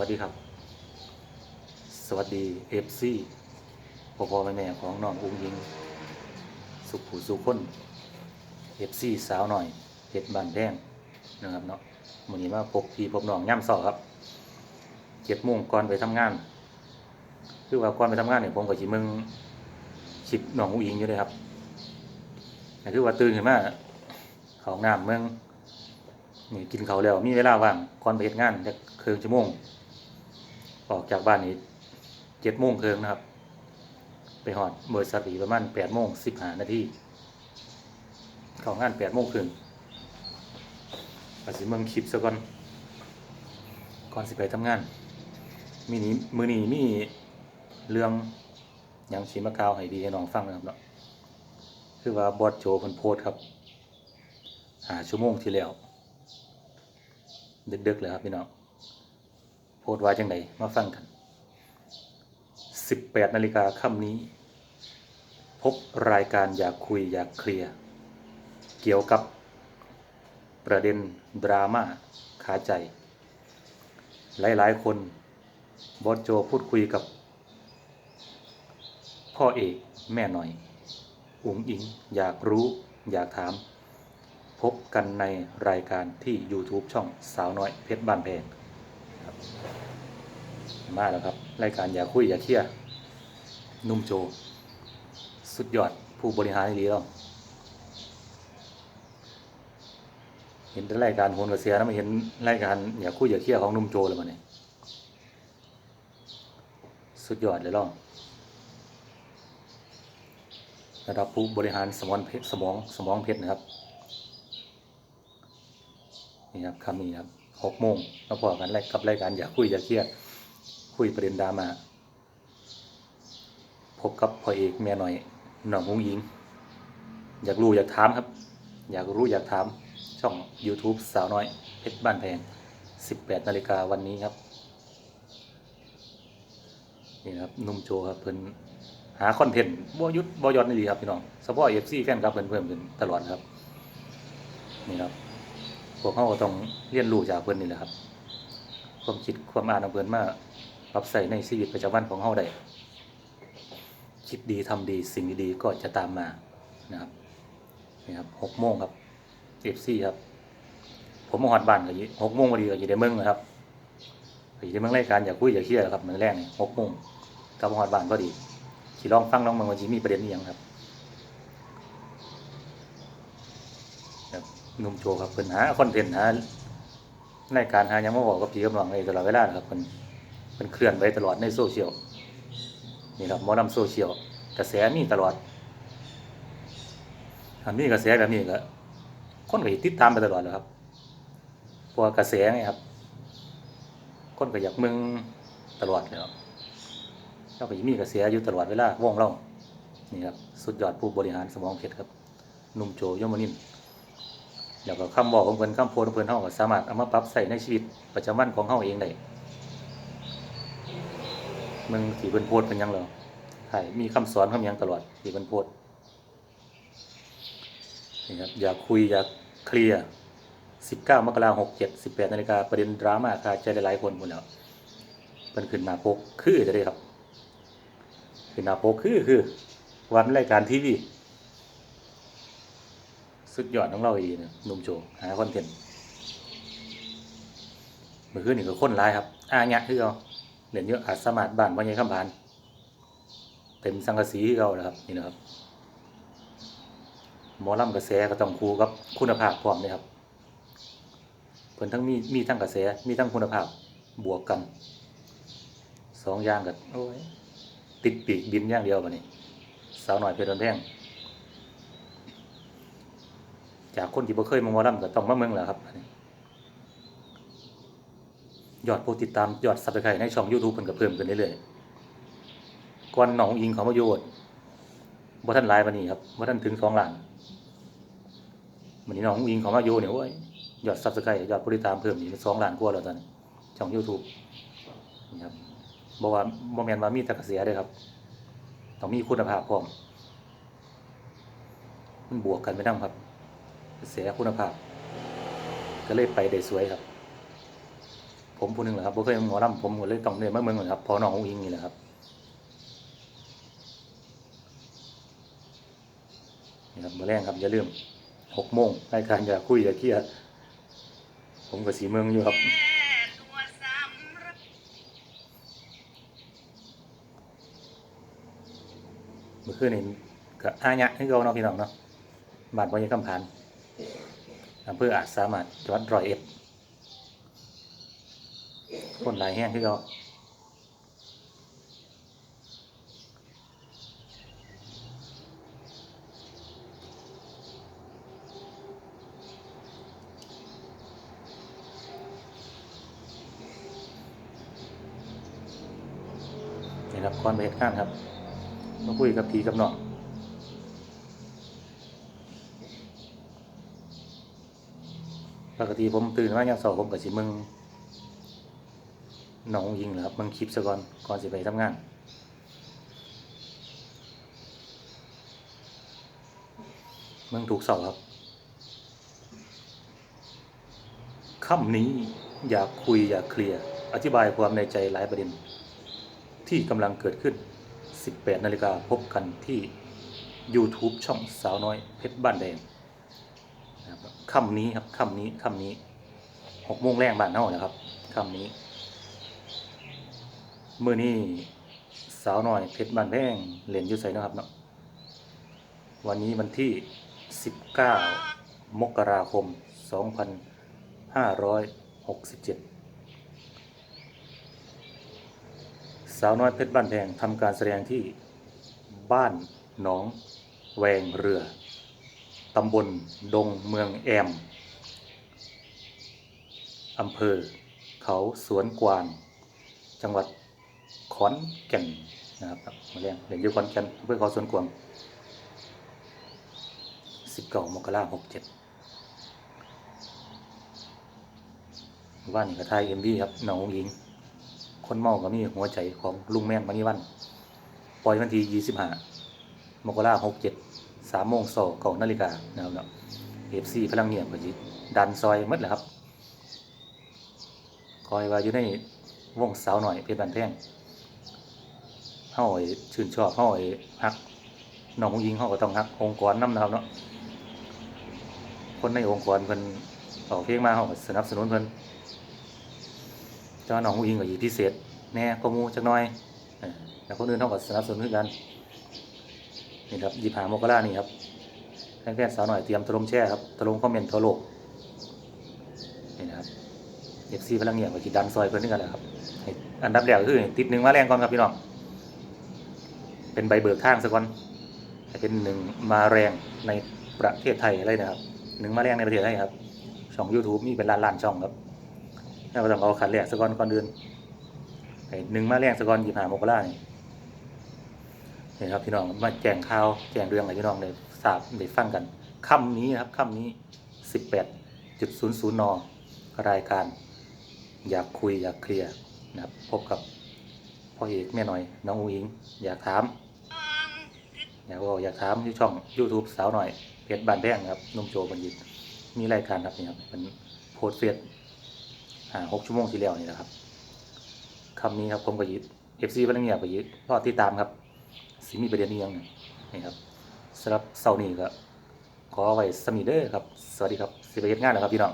วัสดีครับ สวัสดีเอฟซีพ่อพ่อแม่แม่ของน้องอุ้งยิง สุขผู้สุขคนเอฟซีสาวหน่อยเพชรบานแดงนะครับเนาะวันนี้มาพบพี่พบน้องย่ำเสาครับเจ็ดโมงก่อนไปทำงาน คือว่าก่อนไปทำงานเนี่ยผมกับจีมึงคลิปน้องอุ้งยิงอยู่เลยครับแต่คือว่าตื่นขึ้นมาเขาห้องน้ำเมืองนี่กินเขาแล้วมีเวลาว่างก่อนไปเฮ็ดงานจะครึ่งชั่วโมง ออกจากบ้านนี้เจ็ดโมงเครึ่งนะครับ ไปหอดบริษัทอีประมาณแปดโมงสิบห้านาทีเข้างานแปดโมงครึ่งอาสิเมืองคลิปซะก่อน ก่อนสิไปทำงาน มีนี้มือนี้มีเรื่องหยังสีมะกาวให้ดีให้น้องฟังนะครับเนาะคือว่าบอสโจเพิ่นโพสครับ หาชั่วโมงที่แล้ว ดึกๆเลยครับพี่น้อง พสต์ว่าจังไดมาฟังกัน 18นาฬิกาค่ำนี้ พบรายการอยากคุยอยากเคลียร์ เกี่ยวกับประเด็นดราม่าขาใจ หลายๆ คนบอสโจพูดคุยกับ พ่อเอกแม่หน่อย อุ๋งอิงอยากรู้อยากถาม พบกันในรายการที่ YouTube ช่องสาวน้อยเพชรบ้านแพง ครับ มาแล้วครับ รายการอย่าคุยอย่าเครียนุ่มโจ สุดยอดผู้บริหารดีแล้วเห็นแต่รายการโหนกระเสียนะไม่เห็นรายการอย่าคุยอย่าเครียของนุ่มโจเลยมันเนี่ยสุดยอดเลยล่องระดับผู้บริหารสมองเพชรสมองสมองเพชรนะครับ นี่ครับคำนี้ครับ หกโมงมาพอกันกับรายการอยากคุยอยากเครียดคุยประเด็นดราม่าพบกับพ่อเอกแม่หน่อยหน่องหงยิง อยากรู้อยากถามครับ อยากรู้อยากถามช่อง YouTube สาวน้อยเพชรบ้านแพง 18 นาฬิกาวันนี้ครับ นี่ครับนุ่มโจครับเพิ่นหาคอนเทนต์บ่ยุดบ่ยอนนี่ดีครับพี่น้องเฉพาะ FC แฟนครับเพิ่นเพิ่มขึ้นตลอดครับ นี่ครับ พวกเขาก็ต้องเรียนรู้จากเพิ่อนนี่แหละครับ ความคิดความอ่านของเพิ่อนมาปรับใส่ในชีวิตประจำวันของเขาได้คิดดีทำดีสิ่งดีๆก็จะตามมานะครับนี่ครับหกโมงครับเอฟซีครับ ผมมาหอดบ้านก็อยี่หกโมงพอดีก็อยู่ในเมืองนะครับก็อยู่ในเมืองรายการอย่าคุยอย่าเคลียร์ครับเหมือนแรกนี่หกโมงกลับมาหอดบ้านพอดีขี่ลองฟังลองเมืองว่าจีมีประเด็นนี้ยังครับ ครับห นุ่มโจครับเพิ่นหาคอนเทนต์หารายการหายังมาบอกกับพี่กับน้องในตลอดเวลาครับเพิ่นเพิ่นเคลื่อนไหวตลอดในโซเชียลนี่ครับมอนำโซเชียลกระแสมีตลอดถ้ามีกระแสแบบนี้ก็คนก็สิติดตามไปตลอดแหล้วครับเพราะว่ากระแสไงครับ คนก็อยากมึงตลอดแล้วเราก็มีกระแสอยู่ตลอดเวลาว่องเรานี่ครับ สุดยอดผู้บริหารสมองเพชรครับ นุ่มโจยมนิน แล้วก็คำบอกของเพิ่นคำโพสของเพิ่นเฮาก็สามารถเอามาปรับใส่ในชีวิตประจำวันของเฮาเองได้มึงสิเพิ่นโพสเป็นยังหรอใช่มีคำสอนคำยังตลอดที่เพิ่นโพสนี่ครับอยากคุยอยากเคลียร์19มกราคม67 18นาฬิกาประเด็นดราม่าคาใจหลายคนหมดแล้วเพิ่นขึ้นหน้าปกคือจะได้ครับขึ้นหน้าปกคือคือวันรายการทีวี สุดยอดของเราอีกนะหนุ่มโจหาคอนเทนต์เมื่อคืนนี่ก็คนร้ายครับอ่าเนี่ยคือเอาเหรียญเยอะอาจสามารถบ้านวันยังคำบาน เต็มสังกะสีคือเรานะครับนี่นะครับหมอลำกระแสก็ต้องคู่กับคุณภาพพร้อมเลยครับเพิ่นทั้งมีมีทั้งกระแสมีทั้งคุณภาพบวกกันสองอย่างกันโอ้ยติดปีกบินอย่างเดียวบัดนี้สาวหน่อยเพลินแพง จากคนที่บ่เคยมาหมอลำก็ต้องมาเมืองแหละครับยอดผู้ติดตามยอดซับสไครต์ในช่อง YouTube เพิ่นก็เพิ่มขึ้นเรื่อยๆก่อนหนองอิงเขามาโยดบ่ทันหลายปานนี้ครับบ่ทันถึง2ล้านวันนี้น้องอิงเขามาโยเนี่ยโอ้ยยอดซับสไครต์ยอดผู้ติดตามเพิ่มนี่2ล้านกว่าแล้วตอนนี้ช่อง YouTube นี่ครับบ่ว่าบ่แม่นว่ามีแต่กระแสเด้ครับต้องมีคุณภาพพร้อมมันบวกกันไปนำครับ เสียคุณภาพ ก็เลยไปได้สวยครับ ผมผู้หนึงแหละครับบ่เคยเบิ่งหมอลำผมก็เลยต้องเรียนมาเมืองก่อนครับพอน้องอุ้งอิงนี่แหละครับนี่ครับมื้อแรงครับอย่าลืมหกโมงรายการอย่าคุยอย่าเครียดผมกับสีเมืองอยู่ครับเมื่อคืนนี้ก็อาญะให้เราเนาะพี่น้องเนาะบ้านพญาคำพาน อำเภออาจสามารถจังหวัดร้อยเอ็ดคนหลายแห้งที่เรานี่ครับก่อนไปเหตุการณ์ครับ มาคุยกับพีกับน้อง ปกติผมตื่นมาอย่างเสาร์ผมกับสิมึงน้องยิงแหละครับมึงคลิปซะก่อนก่อนสิไปทำงานมึงถูกเสาครับค่ำนี้อยากคุยอยากเคลียร์อธิบายความในใจหลายประเด็น ที่กำลังเกิดขึ้น 18 นาฬิกาพบกันที่ YouTube ช่องสาวน้อยเพชรบ้านแดง ครับคำนี้ครับค่ำนี้ค่ำนี้หกโมงแรงบ้านเฮานะครับค่ำนี้มื่อนี้สาวน้อยเพชรบ้านแพงเล่นอยู่ไสนะครับเนาะวันนี้วันที่ 19 มกราคม 2567 สาวน้อยเพชรบ้านแพงทำการแสดงที่บ้านหนองแวงเรือ ตำบลดงเมืองแอม อำเภอ เขาสวนกวาง จังหวัดขอนแก่นนะครับมาเรียนเรียนอยู่ขอนแก่นอำเภอเขาสวนกวาง19มกราคม67ว่านก็ไทายเอ็มวีครับหนองหญิง คนเมาก็มีหัวใจของลุงแม่นมานี่วัน ปล่อยวันที่25มกราค ม67 3โมงสเก้านาฬิกานะครับเนาะเอฟซีพลังเงียบก็สิดันซอยหมดแหละครับ คอยว่าอยู่ในวงสาวหน่อยเพชรบันแท่งเฮาไอ้ชื่นชอบเฮาไอ้ฮักน้องผู้หญิงเฮาก็ต้องฮักองค์กรน้ำนะครับเนาะคนในองค์กรเพิ่นออกเพลงมาเฮาก็สนับสนุนเพิ่นเจ้าน้องผู้หญิงก็อีกพิเศษแน่ก็มูจักหน่อยเออแต่คนอื่นเขาก็สนับสนุนคือกัน นี่ครับยีผามกรานี่ครับแฟนๆสาวหน่อยเตรียมถล่มแช่ครับถล่มคอมเมนต์ทั่วโลกนี่นะครับเอฟซีพลังเงียบก็จิดันซอยเพิ่นด้วยกันแหละครับอันดับแรกคือติดหนึ่งมาแรงก่อนครับพี่น้องเป็นใบเบิกทางซะก่อนเป็นหนึ่งมาแรงในประเทศไทยเลยนะครับหนึ่งมาแรงในประเทศไทยครับช่อง YouTube มีเป็นล้านล้านช่องครับเราก็ต้องเอาขันแรกสะก่อนก่อนเดือนหนึ่งมาแรงสะก่อนยี่หามกรานี่ นี่ครับพี่น้องมาแจ้งข่าวแจ้งเรื่องอะไรพี่น้องได้ทราบได้ฟังกันค่ำนี้นะครับค่ำนี้สิบแปดจุดศูนย์ศูนย์นรายการ อยากคุยอยากเคลียร์นะครับพบกับพ่อเอกแม่หน่อย น้องอูอิง อยากถามอยากบอกอยากถามที่ช่อง YouTube สาวหน่อยเพชรบานแพงครับนุ่มโจบัญญิตมีรายการครับนี่ครับเป็นโพสเฟซอ่าหกชั่วโมงที่แล้วนี่แหละครับคำนี้ครับผมก็ยึดเอฟซีพลังเงียบก็ยึดรอติดตามครับ สิมีประเด็นนี้ยังนี่ครับสำหรับเสาร์นี้ก็ขอไว้สมีเดอครับ สวัสดีครับสิไปเฮ็ดงานแล้วครับพี่น้อง